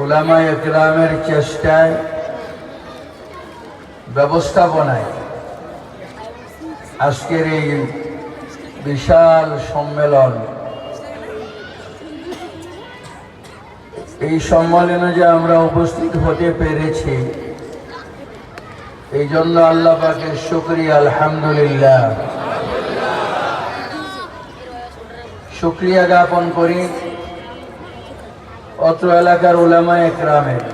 ওলামা একরামের চেষ্টায় ব্যবস্থাপনায় আজকের এই বিশাল সম্মেলন, এই সম্মেলনে যে আমরা উপস্থিত হতে পেরেছি, এই জন্য আল্লাহ পাকের শুক্রিয়া, আলহামদুলিল্লাহ। শুক্রিয়া জ্ঞাপন করি। অত্র এলাকার ওলামা একরামের।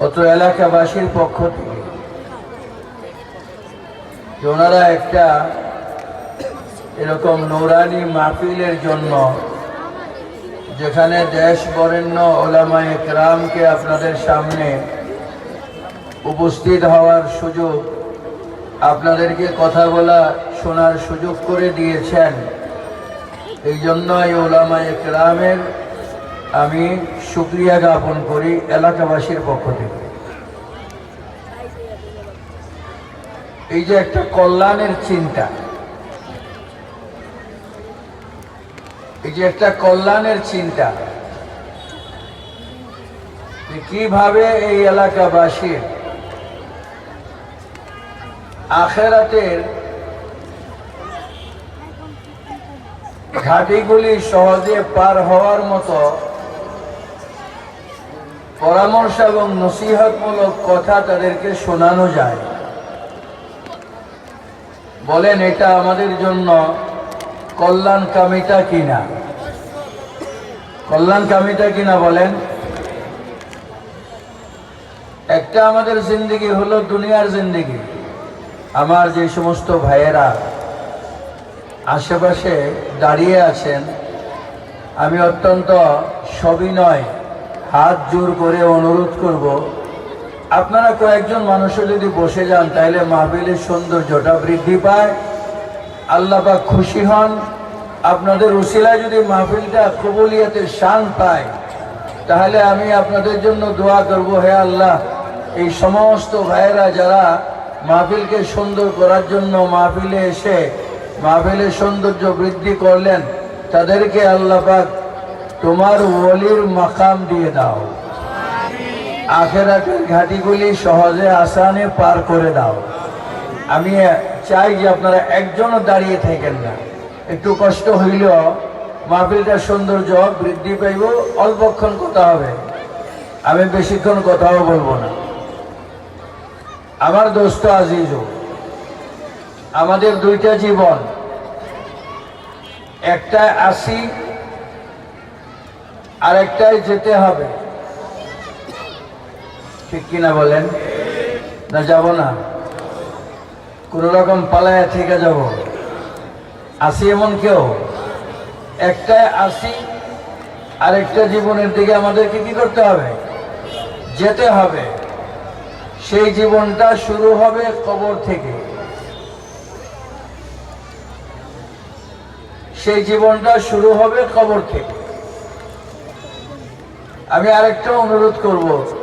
অত্র এলাকাবাসীর পক্ষ থেকে ওনারা একটা এরকম নৌরানি মাহফিলের জন্য যেখানে দেশ বরেণ্য ওলামা একরামকে আপনাদের সামনে উপস্থিত হওয়ার সুযোগ আপনাদেরকে কথা বলা, শোনার সুযোগ করে দিয়েছেন। এই জন্য এই ওলামা একরামের আমি সুক্রিয়া জ্ঞাপন করি এলাকাবাসীর পক্ষ থেকে। এই যে একটা কল্যাণের চিন্তা। এই যে একটা কল্যাণের চিন্তা। কীভাবে এই এলাকাবাসীর আখেরাতের ঘাটিগুলি সহজে পার হওয়ার মতো পরামর্শ এবং নসিহতমূলক কথা তাদেরকে শোনানো যায়। বলেন, এটা আমাদের জন্য কল্যাণ কামিতা কিনা? কল্যাণ কামিতা কিনা বলেন? একটা আমাদের জিন্দগি হলো দুনিয়ার জিন্দগি। আমার যে সমস্ত ভাইয়েরা আশেপাশে দাঁড়িয়ে আছেন। আমি অত্যন্ত সবিনয়, হাত জোর করে অনুরোধ করব, আপনারা কয়েকজন মানুষও যদি বসে যান, তাহলে মাহবিলের সৌন্দর্যটা বৃদ্ধি পায়। আল্লাহ পাক খুশি হন। আপনাদের উসিলায় যদি মাহফিলটা কবুলিয়াতের শান পায়, তাহলে আমি আপনাদের জন্য দোয়া করব, হে আল্লাহ, এই সমস্ত ভাইয়েরা যারা মাহফিলকে সুন্দর করার জন্য মাহফিলে এসে মাহফিলের সৌন্দর্য বৃদ্ধি করলেন, তাদেরকে আল্লাহ পাক তোমার ওলির মাকাম দিয়ে দাও। আখের আখেরাতের ঘাটিগুলি সহজে আসানে পার করে দাও। আমি চাই যে আপনারা একজনও দাঁড়িয়ে থাকেন না। একটু কষ্ট হইলেও মাহফিলটার সৌন্দর্য বৃদ্ধি পাইব, অল্পক্ষণ কথা হবে। আমি বেশিক্ষণ কথাও বলব না। আমার দোস্ত আজিজ আমাদের দুইটা জীবন। একটা আসি আর একটাই যেতে হবে। ঠিক কিনা বলেন? না যাব না? কোন রকম পালায় থেকে যাব। আসি এমন কেউ? একটা আসি আর একটা জীবনের দিকে আমাদেরকে কি করতে হবে? যেতে হবে। সেই জীবনটা শুরু হবে কবর থেকে। সেই জীবনটা শুরু হবে কবর থেকে। আমি আরেকটা অনুরোধ করব।